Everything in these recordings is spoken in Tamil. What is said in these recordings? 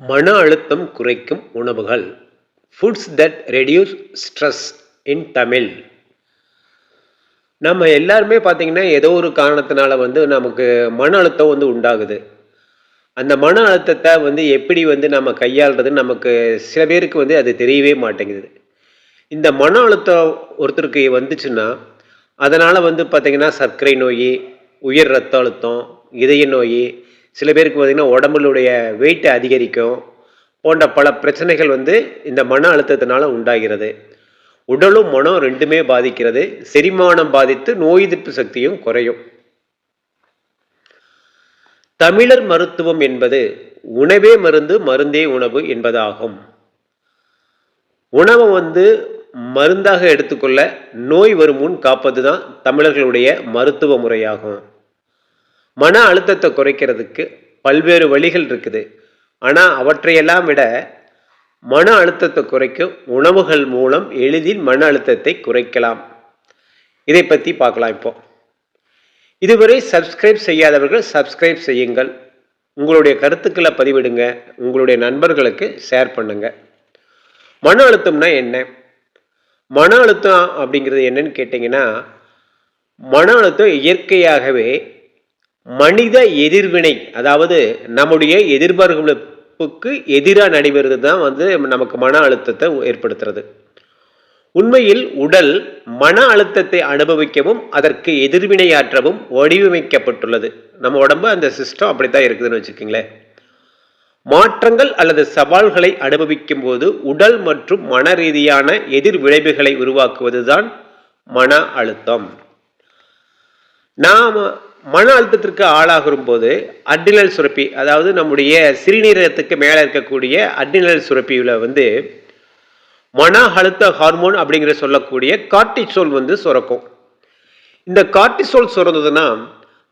மன அழுத்தம் குறைக்கும் உணவுகள். Foods that reduce stress in Tamil நம்ம எல்லாருமே பார்த்தீங்கன்னா ஏதோ ஒரு காரணத்தினால வந்து நமக்கு மன அழுத்தம் வந்து உண்டாகுது. அந்த மன அழுத்தத்தை வந்து எப்படி வந்து நம்ம கையாளுறதுன்னு நமக்கு சில பேருக்கு வந்து அது தெரியவே மாட்டேங்குது. இந்த மன அழுத்தம் ஒருத்தருக்கு வந்துச்சுன்னா அதனால் வந்து பார்த்திங்கன்னா சர்க்கரை நோய் உயர் ரத்த அழுத்தம் இதய நோய் சில பேருக்கு பார்த்திங்கன்னா உடம்புடைய வெயிட் அதிகரிக்கும். போன்ற பல பிரச்சனைகள் வந்து இந்த மன அழுத்தத்தினால உண்டாகிறது. உடலும் மனம் ரெண்டுமே பாதிக்கிறது. செரிமானம் பாதித்து நோய் எதிர்ப்பு சக்தியும் குறையும். தமிழர் மருத்துவம் என்பது உணவே மருந்து மருந்தே உணவு என்பதாகும். உணவை வந்து மருந்தாக எடுத்துக்கொள்ள நோய் வரும் முன் காப்பது தான் தமிழர்களுடைய மருத்துவ முறையாகும். மன அழுத்தத்தை குறைக்கிறதுக்கு பல்வேறு வழிகள் இருக்குது. ஆனால் அவற்றையெல்லாம் விட மன அழுத்தத்தை குறைக்கும் உணவுகள் மூலம் எளிதில் மன அழுத்தத்தை குறைக்கலாம். இதை பற்றி பார்க்கலாம் இப்போ. இதுவரை சப்ஸ்கிரைப் செய்யாதவர்கள் சப்ஸ்கிரைப் செய்யுங்கள். உங்களுடைய கருத்துக்களை பதிவிடுங்க. உங்களுடைய நண்பர்களுக்கு ஷேர் பண்ணுங்க. மன அழுத்தம்னா என்ன? மன அழுத்தம் அப்படிங்கிறது என்னன்னு கேட்டிங்கன்னா மன அழுத்தம் இயற்கையாகவே மனித எதிர்வினை அதாவது நம்முடைய எதிர்பார்ப்புக்கு எதிராக நடைபெறுவது தான் வந்து நமக்கு மன அழுத்தத்தை ஏற்படுத்துறது. உண்மையில் உடல் மன அழுத்தத்தை அனுபவிக்கவும் அதற்கு எதிர்வினையாற்றவும் வடிவமைக்கப்பட்டுள்ளது. நம்ம உடம்பு அந்த சிஸ்டம் அப்படித்தான் இருக்குதுன்னு வச்சுக்கோங்களேன். மாற்றங்கள் அல்லது சவால்களை அனுபவிக்கும் போது உடல் மற்றும் மன ரீதியான எதிர் விளைவுகளை உருவாக்குவதுதான் மன அழுத்தம். நாம் மன அழுத்தத்திற்கு ஆளாகும் போது அட்ரினல் சுரப்பி அதாவது நம்முடைய சிறுநீரகத்துக்கு மேலே இருக்கக்கூடிய அட்ரினல் சுரப்பியில் வந்து மன அழுத்த ஹார்மோன் அப்படிங்கிற சொல்லக்கூடிய கார்டிசோல் வந்து சுரக்கும். இந்த கார்டிசோல் சுரந்ததுன்னா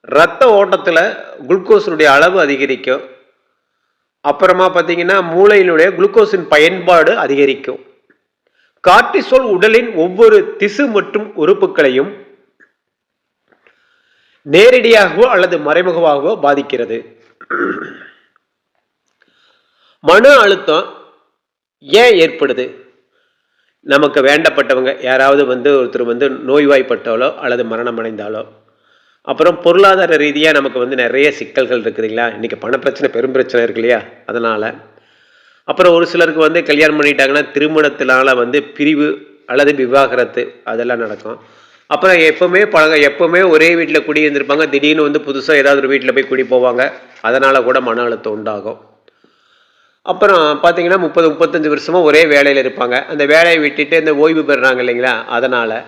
ரத்த ஓட்டத்தில் குளுக்கோஸினுடைய அளவு அதிகரிக்கும். அப்புறமா பார்த்தீங்கன்னா மூளையினுடைய குளுக்கோஸின் பயன்பாடு அதிகரிக்கும். கார்டிசோல் உடலின் ஒவ்வொரு திசு மற்றும் உறுப்புகளையும் நேரடியாகவோ அல்லது மறைமுகமாகவோ பாதிக்கிறது. மன அழுத்தம் ஏன் ஏற்படுது? நமக்கு வேண்டப்பட்டவங்க யாராவது வந்து ஒருத்தர் வந்து நோய்வாய்ப்பட்டாலோ அல்லது மரணம் அடைந்தாலோ அப்புறம் பொருளாதார ரீதியாக நமக்கு வந்து நிறைய சிக்கல்கள் இருக்குதுங்களா இன்றைக்கி பணப்பிரச்சனை பெரும் பிரச்சனை இருக்கு இல்லையா? அதனால். அப்புறம் ஒரு சிலருக்கு வந்து கல்யாணம் பண்ணிட்டாங்கன்னா திருமணத்தினால வந்து பிரிவு அல்லது விவாகரத்து அதெல்லாம் நடக்கும். அப்புறம் எப்போவுமே பழக எப்போவுமே ஒரே வீட்டில் குடி இருந்திருப்பாங்க. திடீர்னு வந்து புதுசாக ஏதாவது ஒரு வீட்டில் போய் குடி போவாங்க. அதனால் கூட மன அழுத்தம் உண்டாகும். அப்புறம் பார்த்தீங்கன்னா முப்பது முப்பத்தஞ்சு வருஷமாக ஒரே வேலையில் இருப்பாங்க. அந்த வேலையை விட்டுட்டு இந்த ஓய்வு பெறுறாங்க இல்லைங்களா? அதனால்.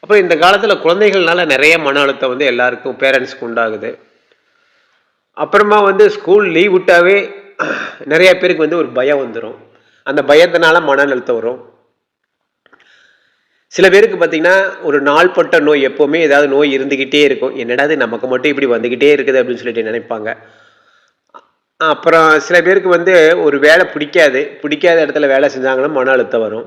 அப்போ இந்த காலத்தில் குழந்தைகள்னால நிறைய மன அழுத்தம் வந்து எல்லாருக்கும் பேரண்ட்ஸ்க்கு உண்டாகுது. அப்புறமா வந்து ஸ்கூல் லீவ் விட்டாவே நிறைய பேருக்கு வந்து ஒரு பயம் வந்துடும் அந்த பயத்தினால மன அழுத்தம் வரும். சில பேருக்கு பார்த்தீங்கன்னா ஒரு நாள்பட்ட நோய் எப்போவுமே ஏதாவது நோய் இருந்துக்கிட்டே இருக்கும். என்னடா இது நமக்கு மட்டும் இப்படி வந்துக்கிட்டே இருக்குது அப்படின்னு சொல்லிட்டு நினைப்பாங்க. அப்புறம் சில பேருக்கு வந்து ஒரு வேலை பிடிக்காது. பிடிக்காத இடத்துல வேலை செஞ்சாங்கன்னா மன அழுத்தம் வரும்.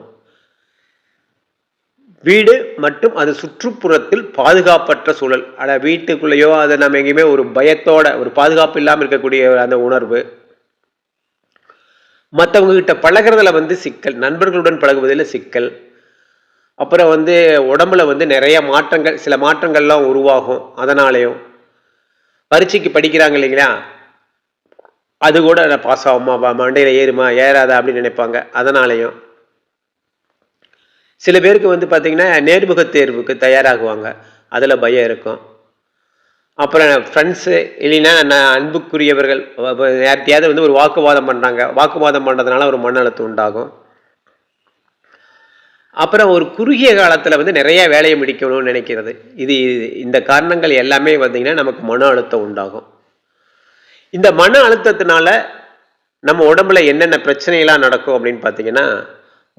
வீடு மற்றும் அது சுற்றுப்புறத்தில் பாதுகாப்பற்ற சூழல். அட வீட்டுக்குள்ளேயோ அதை நம்ம எங்கேயுமே ஒரு பயத்தோட ஒரு பாதுகாப்பு இல்லாமல் இருக்கக்கூடிய அந்த உணர்வு. மற்றவங்க கிட்ட பழகிறதுல வந்து சிக்கல். நண்பர்களுடன் பழகுவதில் சிக்கல். அப்புறம் வந்து உடம்புல வந்து நிறைய மாற்றங்கள் சில மாற்றங்கள்லாம் உருவாகும். அதனாலையும் பரீட்சைக்கு படிக்கிறாங்க இல்லைங்களா? அது கூட நான் பாஸ் ஆகுமா? மண்டையில் ஏறுமா? ஏறாதா? அப்படின்னு நினைப்பாங்க. அதனாலையும் சில பேருக்கு வந்து பார்த்திங்கன்னா நேர்முக தேர்வுக்கு தயாராகுவாங்க. அதில் பயம் இருக்கும். அப்புறம் ஃப்ரெண்ட்ஸு இல்லைன்னா நான் அன்புக்குரியவர்கள் யார்கிட்டையாவது வந்து ஒரு வாக்குவாதம் பண்ணுறாங்க வாக்குவாதம் பண்ணுறதுனால ஒரு மன அழுத்தம் உண்டாகும். அப்புறம் ஒரு குறுகிய காலத்தில் வந்து நிறைய வேலையை முடிக்கணும்னு நினைக்கிறது. இது இந்த காரணங்கள் எல்லாமே பார்த்திங்கன்னா நமக்கு மன அழுத்தம் உண்டாகும். இந்த மன அழுத்தத்தினால நம்ம உடம்புல என்னென்ன பிரச்சனைகள்லாம் நடக்கும் அப்படின்னு பார்த்தீங்கன்னா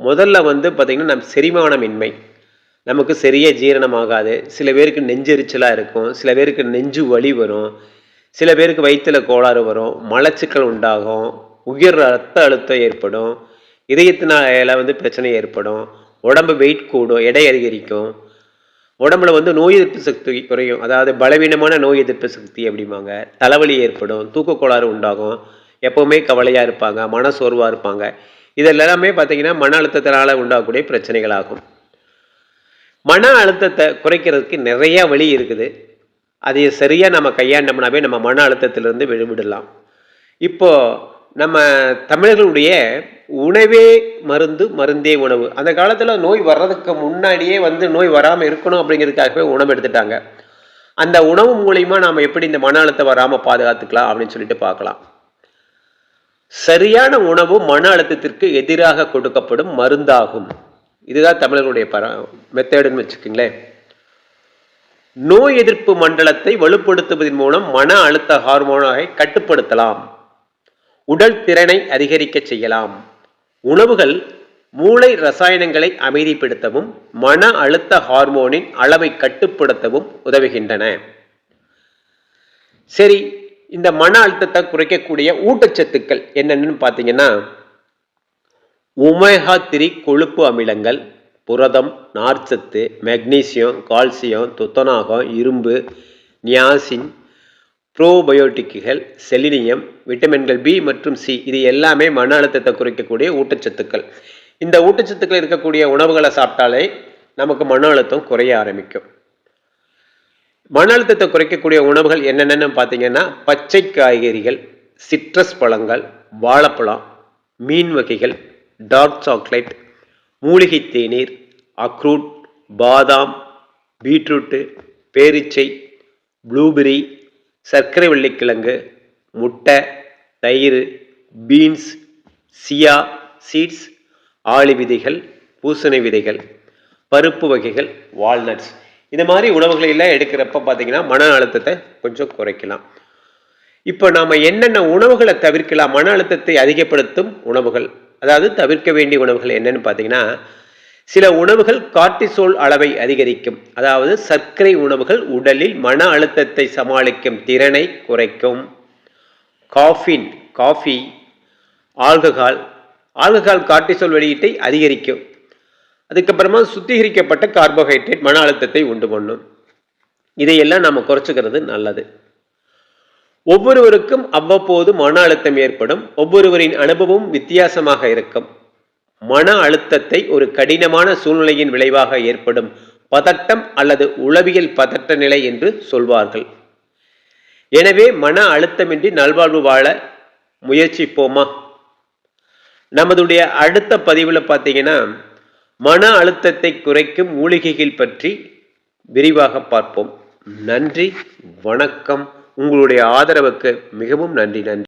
முதல்ல வந்து பார்த்திங்கன்னா நம்ம செரிமானமின்மை. நமக்கு சரியாக ஜீரணமாகாது. சில பேருக்கு நெஞ்செரிச்சலாக இருக்கும். சில பேருக்கு நெஞ்சு வலி வரும். சில பேருக்கு வயிற்றில் கோளாறு வரும். மலச்சிக்கல் உண்டாகும். உயர் ரத்த அழுத்தம் ஏற்படும். இதயத்தினால வந்து பிரச்சனை ஏற்படும். உடம்பு வெயிட் கூடும் எடை அதிகரிக்கும். உடம்புல வந்து நோய் எதிர்ப்பு சக்தி குறையும். அதாவது பலவீனமான நோய் எதிர்ப்பு சக்தி அப்படிம்பாங்க. தலைவலி ஏற்படும் தூக்கக்கோளாறு உண்டாகும். எப்போவுமே கவலையாக இருப்பாங்க மன சோர்வாக இருப்பாங்க. இதெல்லாமே பார்த்தீங்கன்னா மன அழுத்தத்தினால் உண்டாகக்கூடிய பிரச்சனைகள் ஆகும் மன அழுத்தத்தை குறைக்கிறதுக்கு நிறைய வழி இருக்குது. அதை சரியாக நம்ம கையாண்டோம்னாவே நம்ம மன அழுத்தத்திலிருந்து விடுபடலாம் இப்போது நம்ம தமிழர்களுடைய உணவே மருந்து மருந்தே உணவு. அந்த காலத்தில் நோய் வர்றதுக்கு முன்னாடியே வந்து நோய் வராமல் இருக்கணும் அப்படிங்கிறதுக்காகவே உணவு எடுத்துட்டாங்க. அந்த உணவு மூலிமா நாம் எப்படி இந்த மன அழுத்தம் வராமல் பாதுகாத்துக்கலாம் அப்படின்னு சொல்லிட்டு பார்க்கலாம். சரியான உணவு மன அழுத்தத்திற்கு எதிராக கொடுக்கப்படும் மருந்தாகும். இதுதான் தமிழர்களுடைய பர மெத்தேடுன்னு வச்சுக்கோங்களேன். நோய் எதிர்ப்பு மண்டலத்தை வலுப்படுத்துவதன் மூலம் மன அழுத்த ஹார்மோனை கட்டுப்படுத்தலாம். உடல் திறனை அதிகரிக்க செய்யலாம். உணவுகள் மூளை ரசாயனங்களை அமைதிப்படுத்தவும் மன அழுத்த ஹார்மோனின் அளவை கட்டுப்படுத்தவும் உதவுகின்றன. சரி இந்த மன அழுத்தத்தை குறைக்கக்கூடிய ஊட்டச்சத்துக்கள் என்னென்னு பார்த்தீங்கன்னா உமேகா திரி கொழுப்பு அமிலங்கள் புரதம் நார்ச்சத்து மெக்னீசியம் கால்சியம் துத்தநாகம் இரும்பு நியாசின் ப்ரோபயோட்டிக்குகள் செலினியம் விட்டமின்கள் பி மற்றும் சி இது எல்லாமே மன அழுத்தத்தை குறைக்கக்கூடிய ஊட்டச்சத்துக்கள். இந்த ஊட்டச்சத்துக்கள் இருக்கக்கூடிய உணவுகளை சாப்பிட்டாலே நமக்கு மன அழுத்தம் குறைய ஆரம்பிக்கும். மன அழுத்தத்தை குறைக்கக்கூடிய உணவுகள் என்னென்னு பார்த்தீங்கன்னா பச்சை காய்கறிகள் சிட்ரஸ் பழங்கள் வாழைப்பழம் மீன் வகைகள் டார்க் சாக்லேட் மூலிகை தேநீர் அக்ரூட் பாதாம் பீட்ரூட்டு பேரிச்சை ப்ளூபெரி சர்க்கரை வெள்ளிக்கிழங்கு முட்டை தயிர் பீன்ஸ் சியா சீட்ஸ் ஆளி விதைகள் பூசணி விதைகள் பருப்பு வகைகள் வால்நட்ஸ். இந்த மாதிரி உணவுகளை எடுக்கிறப்ப பார்த்தீங்கன்னா மன அழுத்தத்தை கொஞ்சம் குறைக்கலாம். இப்போ நாம் என்னென்ன உணவுகளை தவிர்க்கலாம்? மன அழுத்தத்தை அதிகப்படுத்தும் உணவுகள் அதாவது தவிர்க்க வேண்டிய உணவுகள் என்னென்னு பார்த்தீங்கன்னா சில உணவுகள் கார்டிசோல் அளவை அதிகரிக்கும். அதாவது சர்க்கரை உணவுகள் உடலில் மன அழுத்தத்தை சமாளிக்கும் திறனை குறைக்கும். Caffeine coffee alcohol alcohol cortisol வெளியீட்டை அதிகரிக்கும். அதுக்கப்புறமா சுத்திகரிக்கப்பட்ட கார்போஹைட்ரேட் மன அழுத்தத்தை உண்டு பண்ணும். இதையெல்லாம் நம்ம குறைச்சிக்கிறது நல்லது. ஒவ்வொருவருக்கும் அவ்வப்போது மன அழுத்தம் ஏற்படும். ஒவ்வொருவரின் அனுபவம் வித்தியாசமாக இருக்கும். மன அழுத்தத்தை ஒரு கடினமான சூழ்நிலையின் விளைவாக ஏற்படும் பதட்டம் அல்லது உளவியல் பதட்ட நிலை என்று சொல்வார்கள். எனவே மன அழுத்தமின்றி நல்வாழ்வு வாழ முயற்சிப்போமா? நமதுடைய அடுத்த பதிவில் பார்த்தீங்கன்னா மன அழுத்தத்தை குறைக்கும் மூலிகைகள் பற்றி விரிவாக பார்ப்போம். நன்றி வணக்கம். உங்களுடைய ஆதரவுக்கு மிகவும் நன்றி நன்றி.